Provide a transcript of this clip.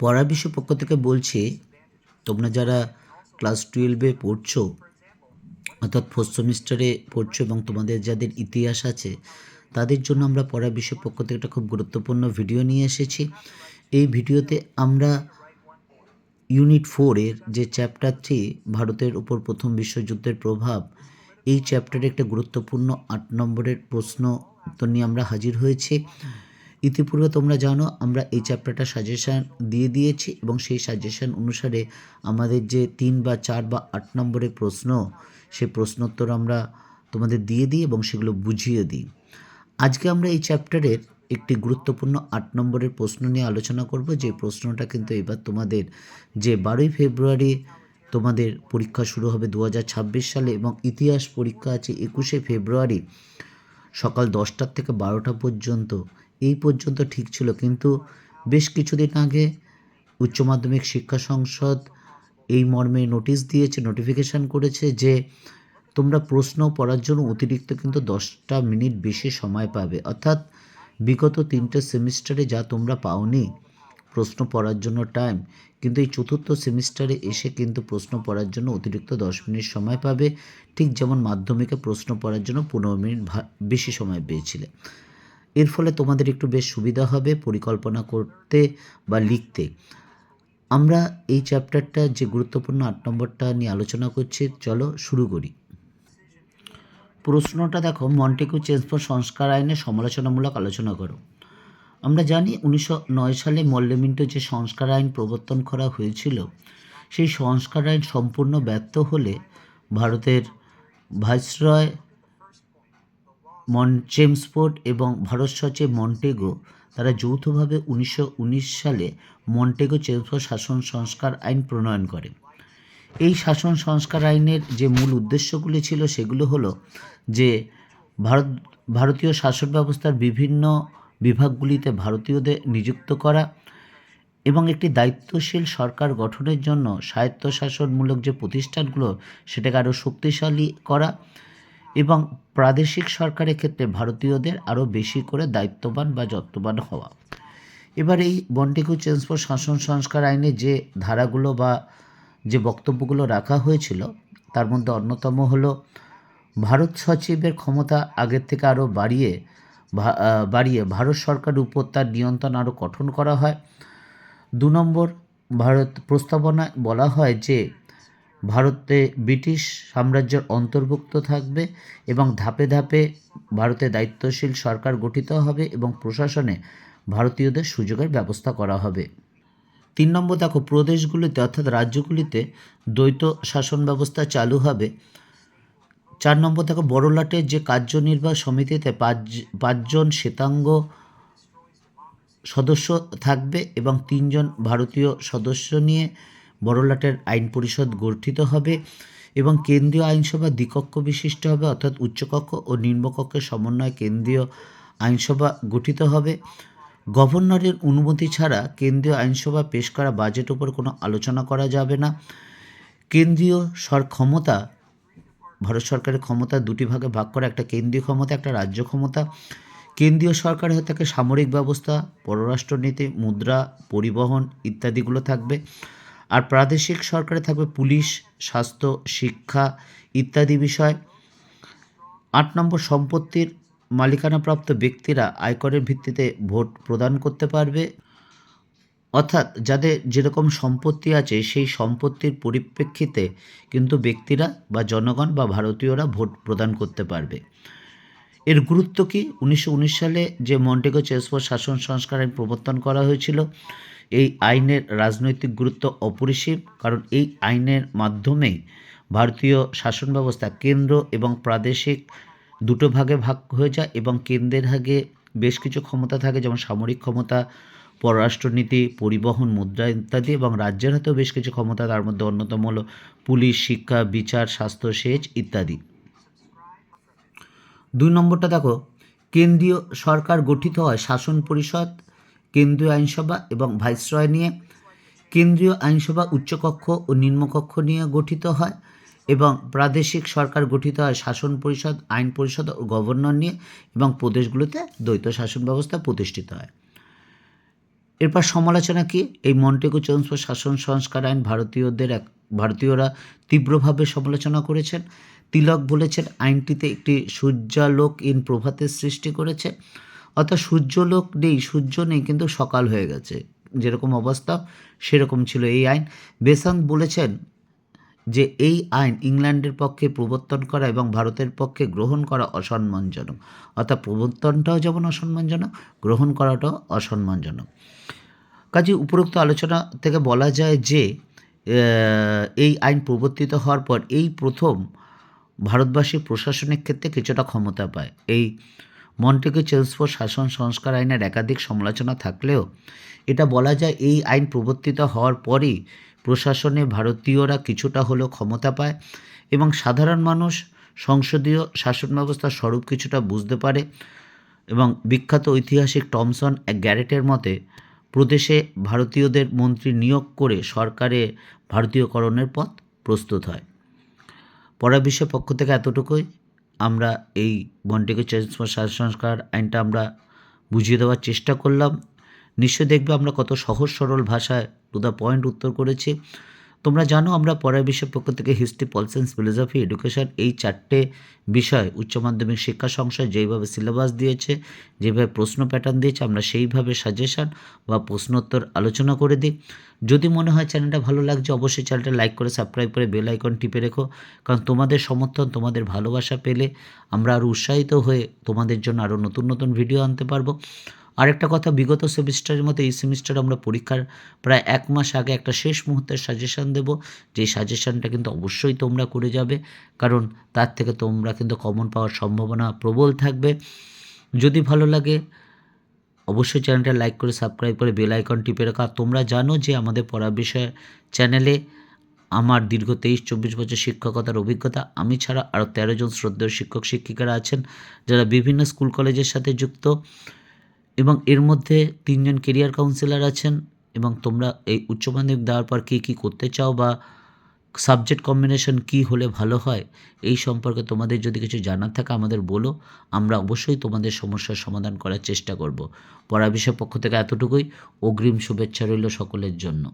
পড়া বিষয় পক্ষ থেকে বলছি, তোমরা যারা ক্লাস টুয়েলভে পড়ছো, অর্থাৎ ফোর্থ সেমিস্টারে পড়ছো এবং তোমাদের যাদের ইতিহাস আছে, তাদের জন্য আমরা পড়া বিষয় পক্ষ থেকে একটা খুব গুরুত্বপূর্ণ ভিডিও নিয়ে এসেছি। এই ভিডিওতে আমরা ইউনিট ফোরের যে চ্যাপ্টারটি ভারতের উপর প্রথম বিশ্বযুদ্ধের প্রভাব, এই চ্যাপ্টারে একটা গুরুত্বপূর্ণ আট নম্বরের প্রশ্ন উত্তর নিয়ে আমরা হাজির হয়েছি। ইতিপূর্বে তোমরা জানো, আমরা এই চ্যাপ্টারটা সাজেশান দিয়ে দিয়েছি এবং সেই সাজেশান অনুসারে আমাদের যে তিন বা চার বা আট নম্বরের প্রশ্ন সেই প্রশ্নোত্তর আমরা তোমাদের দিয়ে দিই এবং সেগুলো বুঝিয়ে দিই। আজকে আমরা এই চ্যাপ্টারের একটি গুরুত্বপূর্ণ আট নম্বরের প্রশ্ন নিয়ে আলোচনা করব। যে প্রশ্নটা কিন্তু এবার তোমাদের যে বারোই ফেব্রুয়ারি তোমাদের পরীক্ষা শুরু হবে দু হাজার ছাব্বিশ সালে এবং ইতিহাস পরীক্ষা আছে একুশে ফেব্রুয়ারি সকাল দশটার থেকে বারোটা পর্যন্ত। এই পর্যন্ত ঠিক ছিল। কিন্তু বেশ কিছুদিন আগে উচ্চ মাধ্যমিক শিক্ষা সংসদ এই মর্মে নোটিশ দিয়েছে, নোটিফিকেশান করেছে যে তোমরা প্রশ্ন পড়ার জন্য অতিরিক্ত কিন্তু দশটা মিনিট বেশি সময় পাবে। অর্থাৎ বিগত তিনটে সেমিস্টারে যা তোমরা পাওনি প্রশ্ন পড়ার জন্য টাইম কিন্তু এই চতুর্থ সেমিস্টারে এসে কিন্তু প্রশ্ন পড়ার জন্য অতিরিক্ত দশ মিনিট সময় পাবে। ঠিক যেমন মাধ্যমিকে প্রশ্ন পড়ার জন্য পনেরো মিনিট বেশি সময় পেয়েছিলে। এর ফলে তোমাদের একটু বেশ সুবিধা হবে পরিকল্পনা করতে বা লিখতে। আমরা এই চ্যাপ্টারটা যে গুরুত্বপূর্ণ আট নম্বরটা নিয়ে আলোচনা করছি, চলো শুরু করি। প্রশ্নটা দেখো মন্টেকু চেঞ্জফোর সংস্কার আইনে সমালোচনামূলক আলোচনা করো। আমরা জানি উনিশশো নয় সালে মল্লেমিন্টো যে সংস্কার আইন প্রবর্তন করা হয়েছিল, সেই সংস্কার আইন সম্পূর্ণ ব্যর্থ হলে ভারতের ভাইসরয় মন চেমসফোর্ড এবং ভারত সচিব মন্টেগো, তারা যৌথভাবে উনিশশো উনিশ সালে মন্টেগো চেমসফোর্ড শাসন সংস্কার আইন প্রণয়ন করে। এই শাসন সংস্কার আইনের যে মূল উদ্দেশ্যগুলি ছিল সেগুলো হলো যে, ভারত, ভারতীয় শাসন ব্যবস্থার বিভিন্ন বিভাগগুলিতে ভারতীয়দের নিযুক্ত করা এবং একটি দায়িত্বশীল সরকার গঠনের জন্য স্বায়ত্তশাসনমূলক যে প্রতিষ্ঠানগুলো, সেটাকে আরও শক্তিশালী করা এবং প্রাদেশিক সরকারের ক্ষেত্রে ভারতীয়দের আরও বেশি করে দায়িত্ববান বা যত্নবান হওয়া। এবার এই বন্টিকু চেঞ্জফোর শাসন সংস্কার আইনে যে ধারাগুলো বা যে বক্তব্যগুলো রাখা হয়েছিল, তার মধ্যে অন্যতম হলো ভারত সচিবের ক্ষমতা আগের থেকে আরও বাড়িয়ে বাড়িয়ে ভারত সরকারের উপর তার নিয়ন্ত্রণ আরও কঠোর করা হয়। দু নম্বর ভারত প্রস্তাবনায় বলা হয় যে ভারতে ব্রিটিশ সাম্রাজ্যের অন্তর্ভুক্ত থাকবে এবং ধাপে ধাপে ভারতে দায়িত্বশীল সরকার গঠিত হবে এবং প্রশাসনে ভারতীয়দের সুযোগের ব্যবস্থা করা হবে। তিন নম্বর দেখো, প্রদেশগুলিতে অর্থাৎ রাজ্যগুলিতে দ্বৈত শাসন ব্যবস্থা চালু হবে। চার নম্বর দেখো, বড়লাটের যে কার্যনির্বাহ সমিতিতে পাঁচ, পাঁচজন শ্বেতাঙ্গ সদস্য থাকবে এবং তিনজন ভারতীয় সদস্য নিয়ে বড়লাটের আইন পরিষদ গঠিত হবে এবং কেন্দ্রীয় আইনসভা দ্বিকক্ষ বিশিষ্ট হবে, অর্থাৎ উচ্চকক্ষ ও নিম্নকক্ষের সমন্বয়ে কেন্দ্রীয় আইনসভা গঠিত হবে। গভর্নরের অনুমতি ছাড়া কেন্দ্রীয় আইনসভা পেশ করা বাজেট উপর কোনো আলোচনা করা যাবে না। কেন্দ্রীয় সর ক্ষমতা, ভারত সরকারের ক্ষমতা দুটি ভাগে ভাগ করা, একটা কেন্দ্রীয় ক্ষমতা, একটা রাজ্য ক্ষমতা। কেন্দ্রীয় সরকার হয়ে থাকে সামরিক ব্যবস্থা, পররাষ্ট্রনীতি, মুদ্রা, পরিবহন ইত্যাদিগুলো থাকবে। আর প্রাদেশিক সরকারে থাকবে পুলিশ, স্বাস্থ্য, শিক্ষা ইত্যাদি বিষয়। আট নম্বর সম্পত্তির মালিকানাপ্রাপ্ত ব্যক্তিরা আয়করের ভিত্তিতে ভোট প্রদান করতে পারবে। অর্থাৎ যাদের যেরকম সম্পত্তি আছে, সেই সম্পত্তির পরিপ্রেক্ষিতে কিন্তু ব্যক্তিরা বা জনগণ বা ভারতীয়রা ভোট প্রদান করতে পারবে। এর গুরুত্ব কি? উনিশশো উনিশ সালে যে মন্টেগো চেসফোর শাসন সংস্কার প্রবর্তন করা হয়েছিল এই আইনের রাজনৈতিক গুরুত্ব অপরিসীম, কারণ এই আইনের মাধ্যমেই ভারতীয় শাসন ব্যবস্থা কেন্দ্র এবং প্রাদেশিক দুটো ভাগে ভাগ হয়ে যায় এবং কেন্দ্রের আগে বেশ কিছু ক্ষমতা থাকে, যেমন সামরিক ক্ষমতা, পররাষ্ট্রনীতি, পরিবহন, মুদ্রা ইত্যাদি এবং রাজ্যের হাতেও বেশ কিছু ক্ষমতা, তার মধ্যে অন্যতম হলো পুলিশ, শিক্ষা, বিচার, স্বাস্থ্য, সেচ ইত্যাদি। দুই নম্বরটা দেখো, কেন্দ্রীয় সরকার গঠিত হয় শাসন পরিষদ কেন্দ্রীয় আইনসভা এবং ভাইসরয় নিয়ে কেন্দ্রীয় আইনসভা উচ্চকক্ষ ও নিম্নকক্ষ নিয়ে গঠিত হয় এবং প্রাদেশিক সরকার গঠিত হয় শাসন পরিষদ, আইন পরিষদ ও গভর্নর নিয়ে এবং প্রদেশগুলোতে দ্বৈত শাসন ব্যবস্থা প্রতিষ্ঠিত হয়। এরপর সমালোচনা কি? এই মন্টেগু চন্দ্র শাসন সংস্কার আইন ভারতীয়দের এক, ভারতীয়রা তীব্রভাবে সমালোচনা করেছেন। তিলক বলেছেন, আইনটিতে একটি সূর্যালোক ইন প্রভাতের সৃষ্টি করেছে। অর্থাৎ সূর্যলোক নেই, সূর্য নেই, কিন্তু সকাল হয়ে গেছে। যেরকম অবস্থা, সেরকম ছিল এই আইন। বেসান্ত বলেছেন যে এই আইন ইংল্যান্ডের পক্ষে প্রবর্তন করা এবং ভারতের পক্ষে গ্রহণ করা অসম্মানজনক। অর্থাৎ প্রবর্তনটাও যেমন অসম্মানজনক, গ্রহণ করাটাও অসম্মানজনক। কাজে, উপরোক্ত আলোচনা থেকে বলা যায় যে এই আইন প্রবর্তিত হওয়ার পর এই প্রথম ভারতবাসী প্রশাসনিক ক্ষেত্রে কিছুটা ক্ষমতা পায়। এই মন্টেগু চেলসফোর্ড শাসন সংস্কার আইনের একাধিক সমালোচনা থাকলেও এটা বলা যায় এই আইন প্রবর্তিত হওয়ার পরই প্রশাসনে ভারতীয়রা কিছুটা হলেও ক্ষমতা পায় এবং সাধারণ মানুষ সংসদীয় শাসন ব্যবস্থার স্বরূপ কিছুটা বুঝতে পারে এবং বিখ্যাত ঐতিহাসিক টমসন গ্যারেটের মতে, প্রদেশে ভারতীয়দের মন্ত্রী নিয়োগ করে সরকারে ভারতীয়করণের পথ প্রস্তুত হয়। পড়া বিশ্বের পক্ষ থেকে এতটুকুই। আমরা এই বনটিকে চেন্সফোর সংস্কার আইনটা আমরা বুঝিয়ে দেওয়ার চেষ্টা করলাম। নিশ্চয়ই দেখবে আমরা কত সহজ সরল ভাষায় টু দ্য পয়েন্ট উত্তর করেছি। তোমরা জানো আমরা পড়া বিশ্বের পক্ষ থেকে history pol science, philosophy, education এই চারটে বিষয়, উচ্চ মাধ্যমিক শিক্ষা সংসদ যেইভাবে সিলেবাস দিয়েছে, যেভাবে প্রশ্ন প্যাটার্ন দিয়েছে, আমরা সেইভাবে সাজেশন বা প্রশ্নোত্তর আলোচনা করে দিই। যদি মনে হয় চ্যানেলটা ভালো লাগছে, অবশ্যই চ্যানেলটা লাইক করে, সাবস্ক্রাইব করে, বেল আইকন টিপে রেখো। কারণ তোমাদের সমর্থন, তোমাদের ভালোবাসা পেলে আমরা আরও উৎসাহিত হয়ে তোমাদের জন্য আরও নতুন নতুন ভিডিও আনতে পারব। আরেকটা কথা, বিগত সেমিস্টারের মতো এই সেমিস্টার আমরা পরীক্ষার প্রায় এক মাস আগে একটা শেষ মুহূর্তের সাজেশান দেব। যেই সাজেশানটা কিন্তু অবশ্যই তোমরা করে যাবে, কারণ তার থেকে তোমরা কিন্তু কমন পাওয়ার সম্ভাবনা প্রবল থাকবে। যদি ভালো লাগে, অবশ্যই চ্যানেলটা লাইক করে সাবস্ক্রাইব করে বেল আইকন টিপে রাখা। তোমরা জানো যে আমাদের পড়া বিষয় চ্যানেলে আমার দীর্ঘ তেইশ চব্বিশ বছর শিক্ষকতার অভিজ্ঞতা। আমি ছাড়া আরও তেরো জন শ্রদ্ধেয় শিক্ষক শিক্ষিকারা আছেন, যারা বিভিন্ন স্কুল কলেজের সাথে যুক্ত। এবং এর মধ্যে তিনজন কেরিয়ার কাউন্সিলার আছেন এবং তোমরা এই উচ্চ মাধ্যমিক দেওয়ার পর কী কী করতে চাও বা সাবজেক্ট কম্বিনেশন কি হলে ভালো হয়, এই সম্পর্কে তোমাদের যদি কিছু জানার থাকে আমাদের বলো, আমরা অবশ্যই তোমাদের সমস্যার সমাধান করার চেষ্টা করব। পড়া বিষয়ের পক্ষ থেকে এতটুকুই। অগ্রিম শুভেচ্ছা রইল সকলের জন্য।